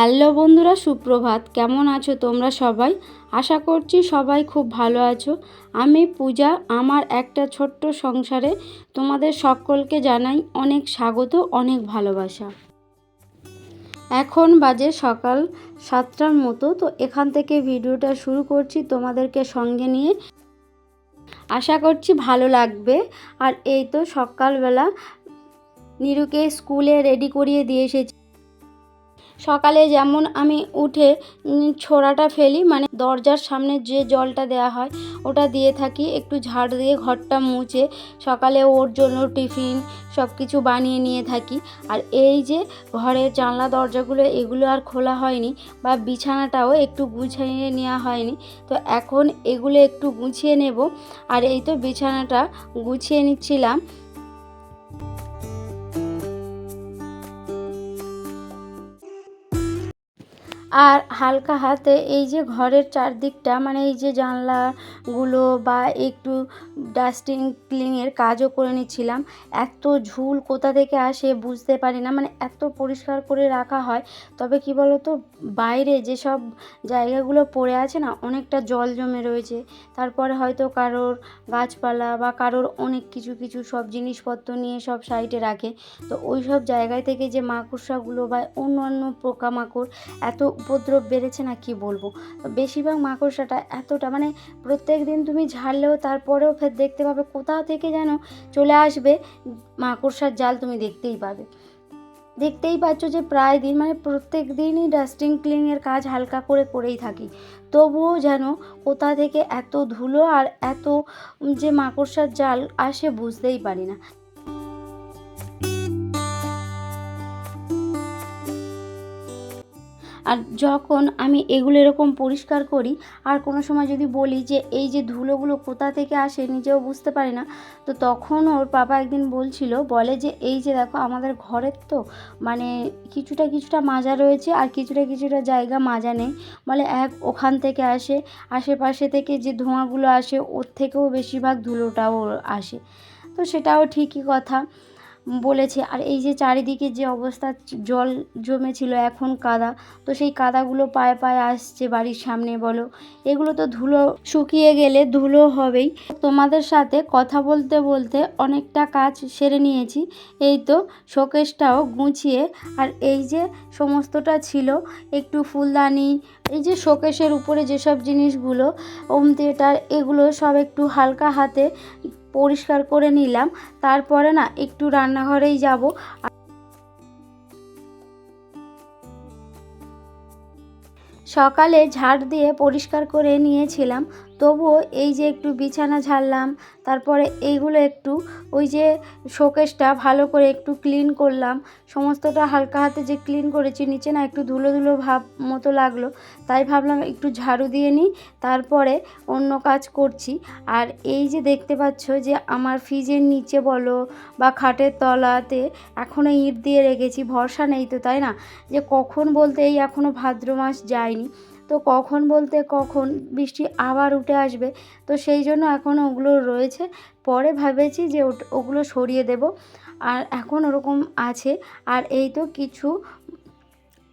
Hello বন্ধুরা, সুপ্রভাত। কেমন আছো তোমরা সবাই? আশা করছি সবাই খুব ভালো আছো। আমি পূজা, আমার একটা ছোট্ট সংসারে তোমাদের সকলকে জানাই অনেক স্বাগত, অনেক ভালোবাসা। এখন বাজে সকাল সাতটার মতো, তো এখান থেকে ভিডিওটা শুরু করছি তোমাদেরকে সঙ্গে নিয়ে। আশা করছি ভালো লাগবে। আর এই তো সকালবেলা নিরুকে স্কুলে রেডি করিয়ে দিয়ে এসেছি। সকালে যেমন আমি উঠে ছোড়াটা ফেলি মানে দরজার সামনে যে জলটা দেওয়া হয়, ওটা দিয়ে থাকি। একটু ঝাড় দিয়ে ঘরটা মুছে সকালে ওর জন্য টিফিন সব কিছু বানিয়ে নিয়ে থাকি। আর এই যে ঘরের জানলা, দরজাগুলো, এগুলো আর খোলা হয়নি বা বিছানাটাও একটু গুছিয়ে নেওয়া হয়নি, তো এখন এগুলো একটু গুছিয়ে নেব। আর এই তো বিছানাটা গুছিয়ে নিচ্ছিলাম। আর হালকা হাতে এই যে ঘরের চারদিকটা মানে এই যে জানলাগুলো বা একটু ডাস্টিং ক্লিনের কাজও করে নিচ্ছিলাম। এত ঝুল কোথা থেকে আসে বুঝতে পারি না মানে এত পরিষ্কার করে রাখা হয়। তবে কি বলো তো বাইরে যেসব জায়গাগুলো পড়ে আছে না, অনেকটা জল জমে রয়েছে। তারপরে হয়তো কারোর গাছপালা বা কারোর অনেক কিছু কিছু সব জিনিসপত্র নিয়ে সব সাইডে রাখে। তো ওই সব জায়গায় থেকে যে মাকড়সাগুলো বা অন্যান্য পোকামাকড় এত উপদ্রব বেড়েছে না কি বলব? বেশিরভাগ মাকড়সাটা এতটা মানে প্রত্যেক দিন তুমি ঝাড়লেও তারপরেও ফের দেখতে পাবে কোথাও থেকে যেন চলে আসবে মাকড়সার জাল তুমি দেখতেই পাবে। দেখতেই পাচ্ছ যে প্রায় দিন মানে প্রত্যেক দিনই ডাস্টিং ক্লিনের কাজ হালকা করে করেই থাকি। তবুও যেন কোথা থেকে এত ধুলো আর এত যে মাকড়সার জাল আসে বুঝতেই পারি না। আর যখন আমি এগুলো এরকম পরিষ্কার করি, আর কোনো সময় যদি বলি যে এই যে ধুলোগুলো কোথা থেকে আসে নিজেও বুঝতে পারি না, তো তখন ওর বাবা একদিন বলছিল, বলে যে এই যে দেখো আমাদের ঘরের তো মানে কিছুটা কিছুটা মাজা রয়েছে আর কিছুটা কিছুটা জায়গা মাজা নেই। বলে এক ওখান থেকে আসে, আশেপাশে থেকে যে ধোঁয়াগুলো আসে ওর থেকেও বেশিরভাগ ধুলোটাও আসে। তো সেটাও ঠিকই কথা। বলেছে, আর এই যে চারিদিকে যে অবস্থা, জল জমেছিল এখন কাদা, তো সেই কাদাগুলো পায়ে পায়ে আসছে বাড়ির সামনে, বলো। এগুলো তো ধুলো শুকিয়ে গেলে ধুলো হবেই। তোমাদের সাথে কথা বলতে বলতে অনেকটা কাজ সেরে নিয়েছি। এই তো শোকেসটাও গুছিয়ে আর এই যে সমস্তটা ছিল, একটু ফুলদানি, এই যে শোকেসের উপরে যেসব জিনিসগুলো ওম থিয়েটার এগুলো সব একটু হালকা হাতে পরিষ্কার করে নিলাম। তারপরে না একটু রান্নাঘরেই যাব। সকালে ঝাড় দিয়ে পরিষ্কার করে নিয়েছিলাম। তবুও এই যে একটু বিছানা ঝাড়লাম, তারপরে এইগুলো একটু, ওই যে শোকেসটা ভালো করে একটু ক্লিন করলাম, সমস্তটা হালকা হাতে যে ক্লিন করেছি, নিচে না একটু ধুলো ধুলো ভাব মতো লাগল, তাই ভাবলাম একটু ঝাড়ু দিয়ে নিই, তারপরে অন্য কাজ করছি। আর এই যে দেখতে পাচ্ছ যে আমার ফ্রিজের নিচে বলো বা খাটের তলাতে এখনও ইট দিয়ে রেখেছি, ভরসা নেই তো, তাই না? যে কখন বলতে এই এখনও ভাদ্র মাস যায়নি। তো কখন বলতে কখন বৃষ্টি আবার উঠে আসবে? তো সেই জন্য এখন ওগুলো রয়েছে। পরে ভেবেছি যে ওগুলো সরিয়ে দেব। আর এখন ওরকম আছে। আর এই তো কিছু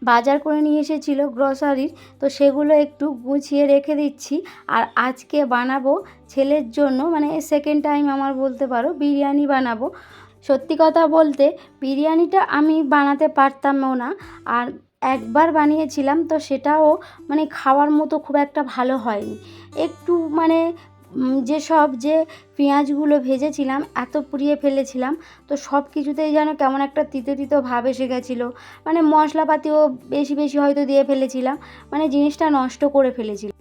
বাজার করে নিয়ে এসেছিল গ্রসারির। তো সেগুলো একটু গুছিয়ে রেখে দিচ্ছি। আর আজকে বানাবো ছেলের জন্য মানে সেকেন্ড টাইম আমার বলতে পারো, বিরিয়ানি বানাবো। সত্যি কথা বলতে, বিরিয়ানিটা আমি বানাতে পারতামও না। আর একবার বানিয়েছিলাম, তো সেটাও মানে খাওয়ার মতো খুব একটা ভালো হয়নি। একটু মানে যেসব যে পেঁয়াজগুলো ভেজেছিলাম, এত পুড়িয়ে ফেলেছিলাম, তো সব কিছুতেই যেন কেমন একটা তিতে তিতো ভাব এসে গেছিল। মানে মশলাপাতিও বেশি বেশি হয়তো দিয়ে ফেলেছিলাম মানে জিনিসটা নষ্ট করে ফেলেছিলাম।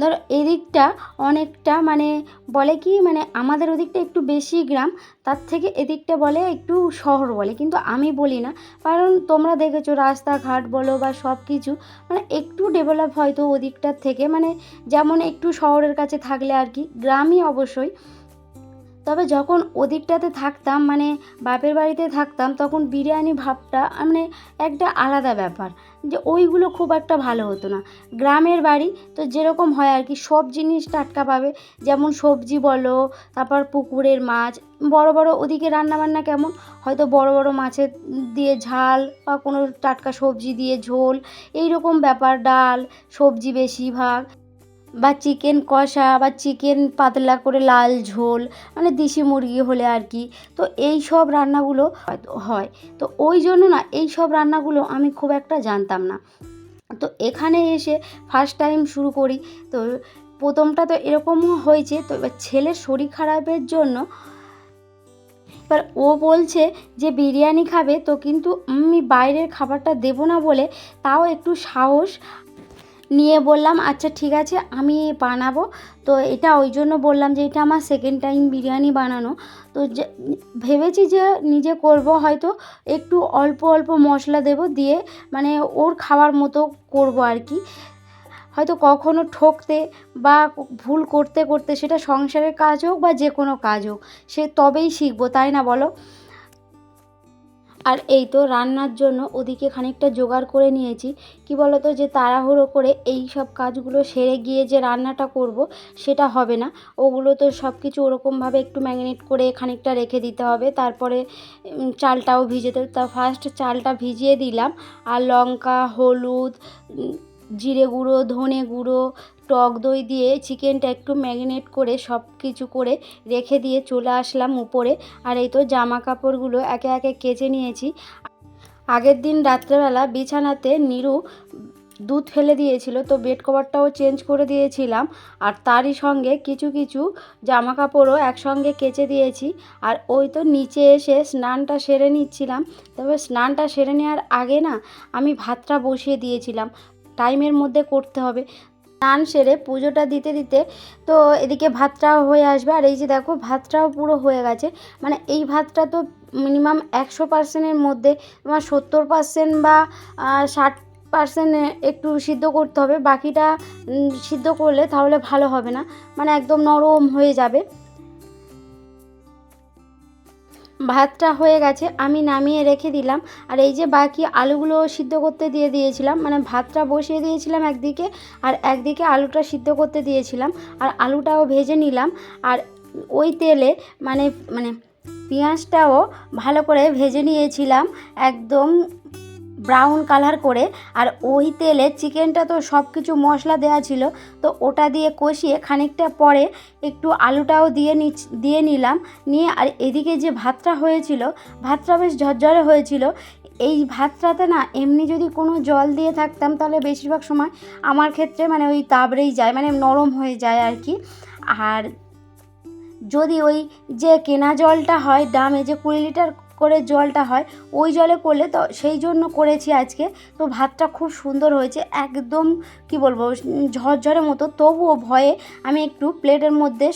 ধরো, এদিকটা অনেকটা মানে বলে কি মানে আমাদের ওদিকটা একটু বেশি গ্রাম, তার থেকে এদিকটা বলে একটু শহর বলে। কিন্তু আমি বলি না, কারণ তোমরা দেখেছ রাস্তাঘাট বলো বা সব কিছু মানে একটু ডেভেলপ হয়তো ওদিকটার থেকে মানে যেমন একটু শহরের কাছে থাকলে আর কি, গ্রামই অবশ্যই। তবে যখন ওদিকটাতে থাকতাম মানে বাপের বাড়িতে থাকতাম, তখন বিরিয়ানি ভাবটা মানে একটা আলাদা ব্যাপার। যে ওইগুলো খুব একটা ভালো হতো না। গ্রামের বাড়ি তো যেরকম হয় আর কি, সব জিনিস টাটকা পাবে। যেমন সবজি বলো, তারপর পুকুরের মাছ, বড় বড় ওদিকে রান্নাবান্না কেমন? হয়তো বড় বড় মাছের দিয়ে ঝাল বা কোনো টাটকা সবজি দিয়ে ঝোল এই রকম ব্যাপার, ডাল, সবজি বেশিরভাগ। বা চিকেন কষা বা চিকেন পাতলা করে লাল ঝোল মানে দেশি মুরগি হলে আর কি, তো এই সব রান্নাগুলো হয়। তো ওই জন্য না, এই সব রান্নাগুলো আমি খুব একটা জানতাম না। তো এখানে এসে ফার্স্ট টাইম শুরু করি। তো প্রথমটা তো এরকমও হয়েছে, তো এবার ছেলের শরীর খারাপের জন্য এবার ও বলছে যে বিরিয়ানি খাবে, তো কিন্তু আমি বাইরের খাবারটা দেবো না বলে তাও একটু সাহস নিয়ে বললাম আচ্ছা ঠিক আছে, আমি বানাবো। তো এটা ওই জন্য বললাম যে, এটা আমার সেকেন্ড টাইম বিরিয়ানি বানানো। তো ভেবেছি যে, নিজে করব, হয়তো একটু অল্প অল্প মশলা দেব দিয়ে মানে ওর খাওয়ার মতো করব আর কি। হয়তো কখনো ঠকতে বা ভুল করতে করতে সেটা সংসারের কাজ হোক বা যে কোনো কাজ হোক, সে তবেই শিখব, তাই না বলো? আর এই তো রান্নার জন্য ওদিকে খানিকটা জোগাড় করে নিয়েছি। কি বলতো যে তাড়াহুড়ো করে এই সব কাজগুলো সেরে গিয়ে যে রান্নাটা করব সেটা হবে না। ওগুলো তো সব কিছু ওরকমভাবে একটু ম্যাগনেট করে খানিকটা রেখে দিতে হবে। তারপরে চালটাও ভিজেতে তা ফার্স্ট চালটা ভিজিয়ে দিলাম। আর লঙ্কা, হলুদ জিরে গুঁড়ো, ধনে গুঁড়ো, টক দই দিয়ে চিকেনটা একটু ম্যারিনেট করে সব কিছু করে রেখে দিয়ে চলে আসলাম উপরে। আর এই তো জামা কাপড়গুলো একে একে কেচে নিয়েছি। আগের দিন রাত্রেবেলা বিছানাতে নিরু দুধ ফেলে দিয়েছিল, তো বেড কভারটাও চেঞ্জ করে দিয়েছিলাম। আর তারই সঙ্গে কিছু কিছু জামা কাপড়ও একসঙ্গে কেচে দিয়েছি। আর ওই তো নিচে এসে স্নানটা সেরে নিচ্ছিলাম। তবে স্নানটা সেরে নেওয়ার আগে না, আমি ভাতটা বসিয়ে দিয়েছিলাম। টাইমের মধ্যে করতে হবে। স্নান সেরে পুজোটা দিতে দিতে তো এদিকে ভাতটাও হয়ে আসবে। আর এই যে দেখো, ভাতটাও পুরো হয়ে গেছে। মানে এই ভাতটা তো মিনিমাম একশো পার্সেন্টের মধ্যে তোমার সত্তর পার্সেন্ট বা ষাট পার্সেন্ট একটু সিদ্ধ করতে হবে। বাকিটা সিদ্ধ করলে তাহলে ভালো হবে না। মানে একদম নরম হয়ে যাবে। ভাতটা হয়ে গেছে, আমি নামিয়ে রেখে দিলাম। আর এই যে বাকি আলুগুলো সিদ্ধ করতে দিয়ে দিয়েছিলাম মানে ভাতটা বসিয়ে দিয়েছিলাম একদিকে আর একদিকে আলুটা সিদ্ধ করতে দিয়েছিলাম। আর আলুটাও ভেজে নিলাম। আর ওই তেলে মানে মানে পেঁয়াজটাও ভালো করে ভেজে নিয়েছিলাম, একদম ব্রাউন কালার করে, আর ওই তেলে চিকেনটা তো সব কিছু মশলা দেওয়া ছিল, তো ওটা দিয়ে কষিয়ে খানিকটা পরে একটু আলুটাও দিয়ে দিয়ে নিলাম, নিয়ে আর এদিকে যে ভাতটা হয়েছিল, ভাতটা বেশ ঝরঝরে হয়েছিল, এই ভাতটাতে না এমনি যদি কোনো জল দিয়ে থাকতাম তাহলে বেশিরভাগ সময় আমার ক্ষেত্রে মানে ওই তাবড়েই যায় মানে নরম হয়ে যায় আর কি, আর যদি ওই যে কেনা জলটা হয় দামে যে কুড়ি লিটার করে জলটা হয়, ওই জলে করলে তো সেই জন্য করেছি আজকে। তো ভাতটা খুব সুন্দর হয়েছে, একদম কি বলব ঝরঝরে মতো। তবুও ভয়ে আমি একটু প্লেটের মধ্যে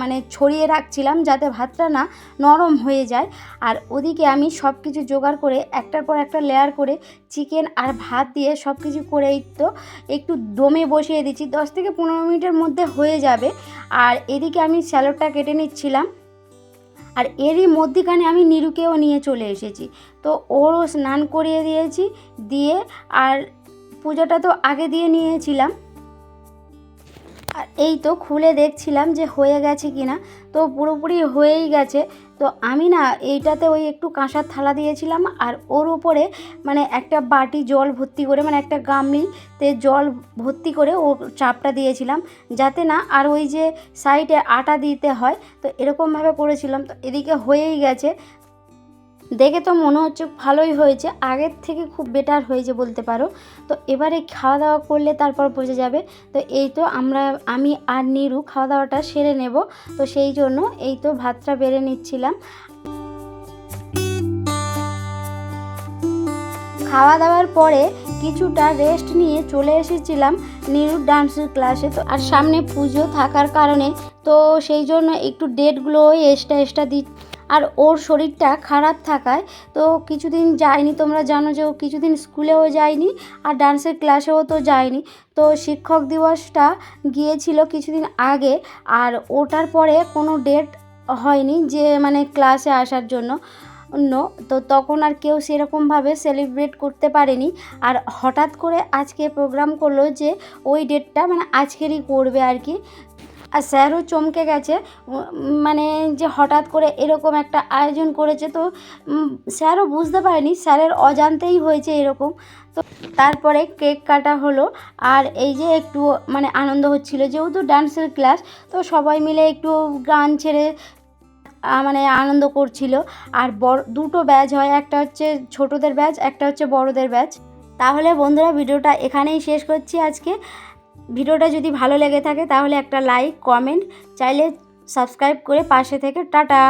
মানে ছড়িয়ে রাখছিলাম যাতে ভাতটা না নরম হয়ে যায়। আর ওদিকে আমি সব কিছু জোগাড় করে একটার পর একটা লেয়ার করে চিকেন আর ভাত দিয়ে সব কিছু করেই তো একটু দমে বসিয়ে দিচ্ছি। দশ থেকে পনেরো মিনিটের মধ্যে হয়ে যাবে। আর এদিকে আমি স্যালাডটা কেটে নিচ্ছিলাম। আর এরই মধ্যেখানে আমি নিরুকেও নিয়ে চলে এসেছি। তো ওরও স্নান করিয়ে দিয়েছি, দিয়ে আর পূজাটা তো আগে দিয়ে নিয়েছিলাম। আর এই তো খুলে দেখছিলাম যে হয়ে গেছে কিনা। তো পুরোপুরি হয়েই গেছে। তো আমি না এইটাতে ওই একটু কাঁসার থালা দিয়েছিলাম আর ওর ওপরে মানে একটা বাটি জল ভর্তি করে মানে একটা গামলিতে জল ভর্তি করে ও চাপটা দিয়েছিলাম যাতে না আর ওই যে সাইডে আটা দিতে হয়। তো এরকমভাবে করেছিলাম। তো এদিকে হয়েই গেছে। দেখে তো মনে হচ্ছে ভালোই হয়েছে, আগের থেকে খুব বেটার হয়েছে বলতে পারো। তো এবারে খাওয়া দাওয়া করলে তারপর বোঝা যাবে, তো এই তো আমরা, আমি আর নিরু খাওয়া দাওয়াটা সেরে নেব, তো সেই জন্য এই তো ভাতটা বেড়ে নিচ্ছিলাম। খাওয়া দাওয়ার পরে কিছুটা রেস্ট নিয়ে চলে এসেছিলাম নিরুর ডান্সের ক্লাসে তো আর সামনে পুজো থাকার কারণে, তো সেই জন্য একটু ডেটগুলো এক্সট্রা এক্সট্রা দি আর ওর শরীরটা খারাপ থাকায় তো কিছুদিন যায়নি, তোমরা জানো যে ও কিছুদিন স্কুলেও যায়নি আর ডান্সের ক্লাসেও তো যায়নি। তো শিক্ষক দিবসটা গিয়েছিল কিছুদিন আগে আর ওটার পরে কোনো ডেট হয়নি যে মানে ক্লাসে আসার জন্য। অন্য তো তখন আর কেউ সেরকমভাবে সেলিব্রেট করতে পারেনি আর হঠাৎ করে আজকে প্রোগ্রাম করল যে ওই ডেটটা মানে আজকেরই করবে আর কি। আর স্যারও চমকে গেছে। মানে যে হঠাৎ করে এরকম একটা আয়োজন করেছে তো স্যারও বুঝতে পারেনি। স্যারের অজান্তেই হয়েছে এরকম। তো তারপরে কেক কাটা হলো আর এই যে একটু মানে আনন্দ হচ্ছিল। যেহেতু ডান্সের ক্লাস, তো সবাই মিলে একটু গান ছেড়ে মানে আনন্দ করছিল। আর বড়, দুটো ব্যাচ হয়। একটা হচ্ছে ছোটদের ব্যাচ, একটা হচ্ছে বড়দের ব্যাচ। তাহলে বন্ধুরা, ভিডিওটা এখানেই শেষ করছি আজকে। ভিডিওটা যদি ভালো লেগে থাকে তাহলে একটা লাইক কমেন্ট চাইলে সাবস্ক্রাইব করে পাশে থেকে, টাটা!